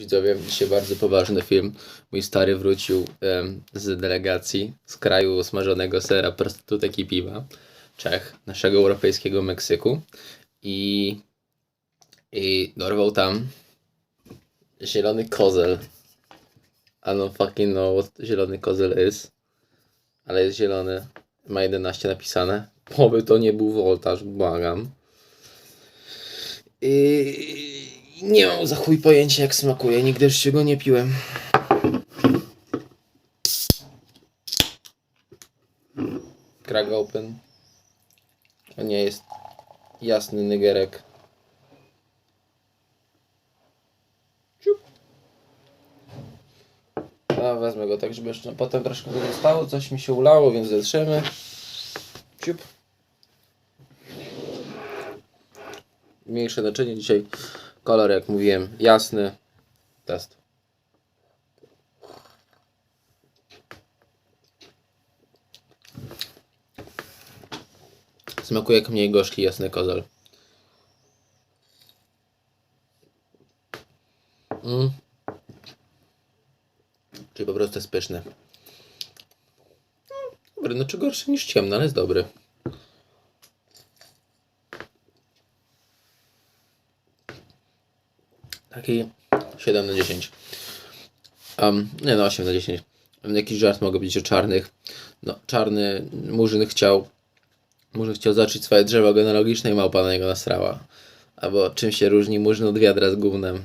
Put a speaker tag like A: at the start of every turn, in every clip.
A: widzowie, dzisiaj bardzo poważny film. Mój stary wrócił z delegacji z kraju smażonego sera, prostytutek i piwa. Czech, naszego europejskiego Meksyku. I, i dorwał tam zielony kozel. I don't fucking know what zielony kozel is. Ale jest zielony. Ma 11 napisane. Oby to nie był woltaż, błagam. I nie mam za chuj pojęcia jak smakuje, nigdy jeszcze go nie piłem. Crack open. To nie jest jasny nygerek. A wezmę go tak, żeby jeszcze potem troszkę go zostało. Coś mi się ulało, więc zetrzemy. Ciup. Mniejsze naczynie dzisiaj. Kolor, jak mówiłem, jasny. Test. Smakuje jak mniej gorzki jasny kozol. Mm. Czyli po prostu jest pyszny. Dobry, no czy gorszy niż ciemny, ale jest dobry. Taki 7 na 10. Um, nie no, 8 na 10. Jakiś żart mogę być o czarnych. No, czarny murzyn chciał Murzyn chciał zacząć swoje drzewo genealogiczne i małpa na niego nasrała. Albo czym się różni murzyn od wiadra z gównem.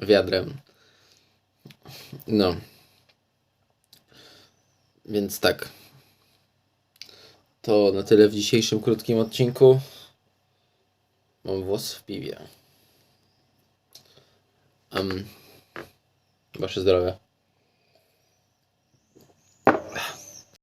A: Wiadrem. No. Więc tak. To na tyle w dzisiejszym krótkim odcinku. Mam włos w piwie. Um, wasze zdrowie.